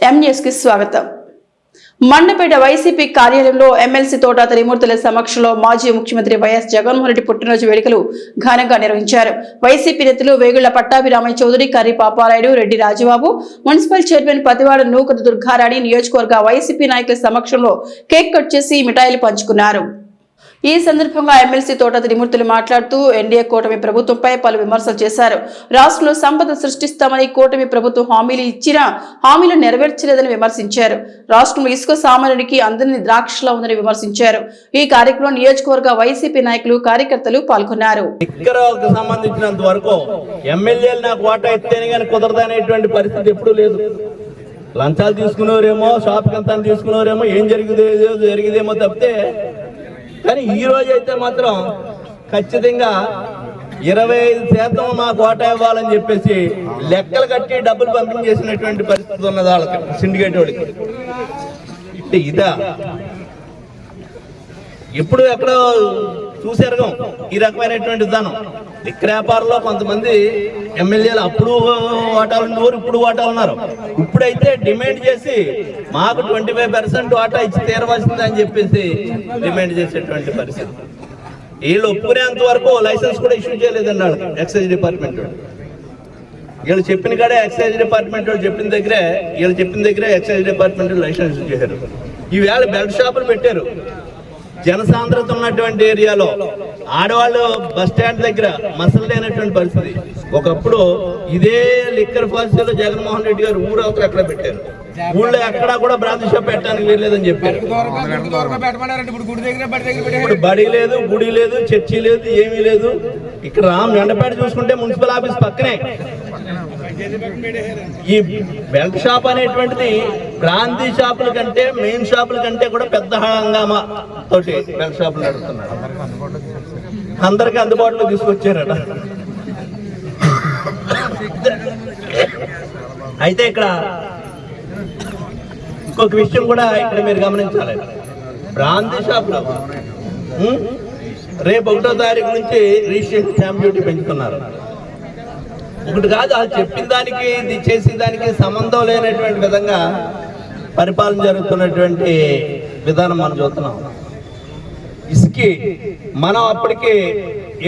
ఎం కి స్వాగతం. మండపేట వైసీపీ కార్యాలయంలో ఎమ్మెల్సీ తోట త్రిమూర్తుల సమక్షంలో మాజీ ముఖ్యమంత్రి వైఎస్ జగన్మోహన్ రెడ్డి పుట్టినరోజు వేడుకలు ఘనంగా నిర్వహించారు. వైసీపీ నేతలు వేగుళ్ళ పట్టాభిరామయ్య చౌదరి కర్రి పాపారాయుడు రెడ్డి రాజబాబు మున్సిపల్ చైర్మన్ పతివాడ నూకత దుర్గారాణి నియోజకవర్గ వైసీపీ నాయకుల సమక్షంలో కేక్ కట్ చేసి మిఠాయిలు పంచుకున్నారు. ఈ సందర్భంగా ఎమ్మెల్సీ తోట త్రిమూర్తులు మాట్లాడుతూ ఎన్డీఏ కూటమి ప్రభుత్వంపై పలు విమర్శలు చేశారు. రాష్ట్రంలో సంపద సృష్టిస్తామని కూటమి ప్రభుత్వం హామీలు ఇచ్చినా హామీలు నెరవేర్చలేదని విమర్శించారు. రాష్ట్రంలో ఇసుక సామాన్యుడికి అందరిని ద్రాక్షలా ఉందని విమర్శించారు. ఈ కార్యక్రమంలో నియోజకవర్గ వైసీపీ నాయకులు కార్యకర్తలు పాల్గొన్నారు. సంబంధించినంత వరకు ఎమ్మెల్యేలు నాకు వాటా ఇస్తేనే కానీ కుదరదనేటువంటి పరిస్థితి ఎప్పుడూ లేదు. లంచాలు తీసుకునేవారేమో షాప్ కంతా తీసుకునేవారేమో ఏం జరిగిందో జరిగిదేమో తప్పితే కానీ ఈ రోజు అయితే మాత్రం ఖచ్చితంగా ఇరవై ఐదు శాతం మా కోట ఇవ్వాలని చెప్పేసి లెక్కలు కట్టి డబ్బులు పంపిణీ చేసినటువంటి పరిస్థితి ఉన్నది వాళ్ళకి సిండికేట్ వాళ్ళకి. ఇదా? ఎప్పుడు ఎక్కడో చూసారు ఈ రకమైనటువంటి విధానం. లిక్కర్ వ్యాపారంలో కొంతమంది ఎమ్మెల్యేలు అప్పుడు వాటాలు ఉన్నవారు ఇప్పుడు వాటాలు ఉన్నారు. ఇప్పుడైతే డిమాండ్ చేసి మాకు ట్వంటీ ఫైవ్ పర్సెంట్ వాటా ఇచ్చి తీరవలసింది అని చెప్పేసి డిమాండ్ చేసేటువంటి పరిస్థితి. వీళ్ళు ఒప్పుకునేంత వరకు లైసెన్స్ కూడా ఇష్యూ చేయలేదండి వాళ్ళకి ఎక్సైజ్ డిపార్ట్మెంట్ వీళ్ళు. చెప్పిన కాడే ఎక్సైజ్ డిపార్ట్మెంట్ వాళ్ళు చెప్పిన దగ్గరే వీళ్ళు చెప్పిన దగ్గరే ఎక్సైజ్ డిపార్ట్మెంట్ లైసెన్స్ ఇష్యూ చేశారు ఈవేళ బెల్ట్ షాపులు పెట్టారు. జనసాంద్రత ఉన్నటువంటి ఏరియాలో ఆడవాళ్ళు బస్ స్టాండ్ దగ్గర మసలు లేనటువంటి పరిస్థితి. ఒకప్పుడు ఇదే లిక్కర్ ఫాల్సీలో జగన్మోహన్ రెడ్డి గారు ఊరు అవతల ఎక్కడ పెట్టారు? ఊళ్ళో ఎక్కడా కూడా బ్రాంచ్ షాప్ పెట్టడానికి వీల్లేదని చెప్పారు. ఇప్పుడు బడి లేదు గుడి లేదు చర్చి లేదు ఏమీ లేదు. ఇక్కడ రామ్ ఎండపేట చూసుకుంటే మున్సిపల్ ఆఫీస్ పక్కనే. ఈ బెల్ట్ షాప్ అనేటువంటిది క్రాంతి షాపుల కంటే మెయిన్ షాపుల కంటే కూడా పెద్ద హంగామా తోటి బెల్ట్ షాపులు నడుపుతున్నారు. అందరికి అందుబాటులో తీసుకొచ్చారట. అయితే ఇక్కడ ఇంకొక విషయం కూడా ఇక్కడ మీరు గమనించాలి. ప్రాంతీ షాపులో రేపు ఒకటో తారీఖు నుంచి రిజిస్ట్రేషన్ స్టాంప్ డ్యూటీ పెంచుతున్నారు. ఒకటి కాదు అది చెప్పిన దానికి ఇది చేసిన దానికి సంబంధం లేనటువంటి విధంగా పరిపాలన జరుగుతున్నటువంటి విధానం మనం చూస్తున్నాం. ఇసుకి మనం అప్పటికి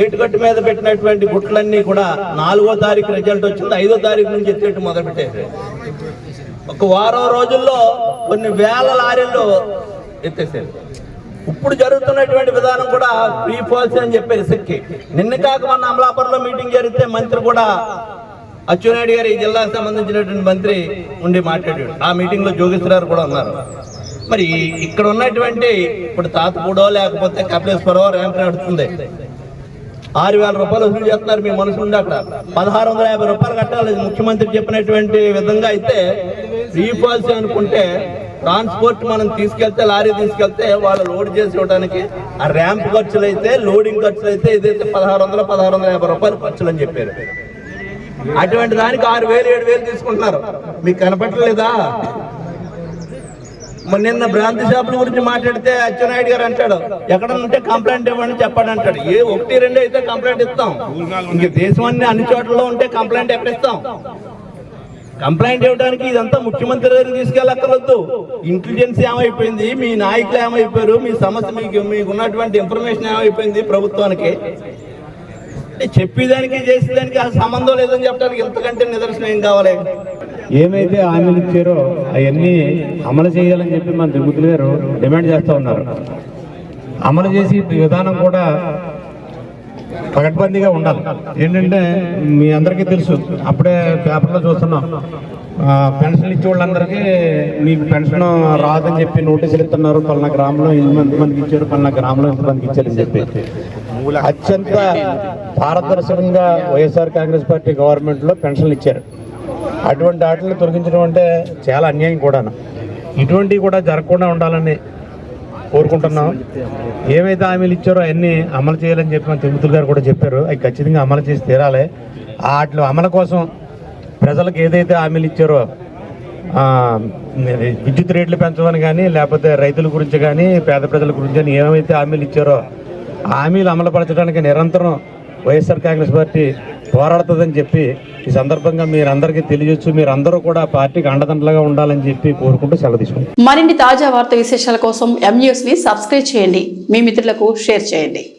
ఏటుగట్టు మీద పెట్టినటువంటి గుట్లన్నీ కూడా నాలుగో తారీఖు రిజల్ట్ వచ్చింది ఐదో తారీఖు నుంచి ఎత్తేట్టు మొదలు ఒక వారం రోజుల్లో కొన్ని వేల లారీలు ఎత్తేసారు ఇప్పుడు జరుగుతున్నటువంటి విధానం కూడా ఫ్రీ పాలసీ అని చెప్పారు శక్తి నిన్న కాక మన అమలాపురంలో మీటింగ్ జరిగితే మంత్రి కూడా అచ్చెన్నాయుడు గారు ఈ జిల్లాకు సంబంధించినటువంటి మంత్రి ఉండి మాట్లాడాడు. ఆ మీటింగ్లో జోగేశ్వరరావు కూడా ఉన్నారు. మరి ఇక్కడ ఉన్నటువంటి ఇప్పుడు తాతపూడో లేకపోతే కపిలేశ్వరరావు ర్యాంప్ నడుస్తుంది ఆరు వేల రూపాయలు వసూలు చేస్తున్నారు మీ మనసు ఉండి అక్కడ పదహారు వందల యాభై రూపాయలు కట్టాలి. ముఖ్యమంత్రి చెప్పినటువంటి విధంగా అయితే ఫ్రీ పాలసీ అనుకుంటే ట్రాన్స్పోర్ట్ మనం తీసుకెళ్తే లారీ తీసుకెళ్తే వాళ్ళు లోడ్ చేసి ఇవ్వడానికి ఆ ర్యాంప్ ఖర్చులు అయితే లోడింగ్ ఖర్చులు అయితే ఇదైతే పదహారు వందల పదహారు వందల యాభై రూపాయలు ఖర్చులు అని చెప్పారు. అటువంటి దానికి ఆరు వేలు ఏడు వేలు తీసుకుంటున్నారు. మీకు కనపట్టలేదా మరి నిన్న భ్రాంతి షాపుల గురించి మాట్లాడితే అచ్చెన్నాయుడు గారు అంటాడు ఎక్కడ ఉంటే కంప్లైంట్ ఇవ్వండి చెప్పండి అంటాడు. ఏ ఒకటి రెండు అయితే కంప్లైంట్ ఇస్తాం. ఇంక దేశం అన్ని అన్ని చోట్ల ఉంటే కంప్లైంట్ ఎక్కడ ఇస్తాం? కంప్లైంట్ ఇవ్వడానికి ఇదంతా ముఖ్యమంత్రి దగ్గరికి తీసుకెళ్ళక్కర్వద్దు ఇంటెలిజెన్స్ ఏమైపోయింది? మీ నాయకులు ఏమైపోయారు? మీ సమస్య మీకు మీకు ఉన్నటువంటి ఇన్ఫర్మేషన్ ఏమైపోయింది ప్రభుత్వానికి? అంటే చెప్పేదానికి చేసేదానికి ఆ సంబంధం లేదని చెప్పడానికి ఇంతకంటే నిదర్శనం ఏం కావాలి? ఏమైతే హామీలు ఇచ్చారో అవన్నీ అమలు చేయాలని చెప్పి మన తిరుమతులు గారు డిమాండ్ చేస్తూ ఉన్నారు. అమలు చేసి విధానం కూడా పకడ్బందీగా ఉండాలి. ఏంటంటే మీ అందరికీ తెలుసు అప్పుడే పేపర్లో చూస్తున్నాం. పెన్షన్ ఇచ్చే వాళ్ళందరికీ మీకు పెన్షన్ రాదని చెప్పి నోటీసులు ఇస్తున్నారు. పలానా గ్రామంలో ఇంతమంది మందికి ఇచ్చారు పలానా గ్రామంలో ఇంతమందికి ఇచ్చారని చెప్పి. అత్యంత పారదర్శకంగా వైఎస్ఆర్ కాంగ్రెస్ పార్టీ గవర్నమెంట్లో పెన్షన్లు ఇచ్చారు. అటువంటి వాటిని తొలగించడం అంటే చాలా అన్యాయం కూడా ఇటువంటివి కూడా జరగకుండా ఉండాలని కోరుకుంటున్నాం. ఏవైతే హామీలు ఇచ్చారో అవన్నీ అమలు చేయాలని చెప్పి మన తిరుమతులు గారు కూడా చెప్పారు. అవి ఖచ్చితంగా అమలు చేసి తీరాలి. వాటి అమలు కోసం ప్రజలకు ఏదైతే హామీలు ఇచ్చారో విద్యుత్ రేట్లు పెంచమని కానీ లేకపోతే రైతుల గురించి కానీ పేద ప్రజల గురించి కానీ ఏమైతే హామీలు ఇచ్చారో హామీలు అమలుపరచడానికి నిరంతరం వైఎస్ఆర్ కాంగ్రెస్ పార్టీ పోరాడుతుందని చెప్పి ఈ సందర్భంగా మీరందరికీ తెలియచ్చు మీరందరూ కూడా పార్టీకి అండదండలుగా ఉండాలని చెప్పి కోరుకుంటూ సెలవు తీసుకుంటాం. మరిన్ని తాజా వార్త విశేషాల కోసం ఎం ని సబ్స్క్రైబ్ చేయండి. మీ మిత్రులకు షేర్ చేయండి.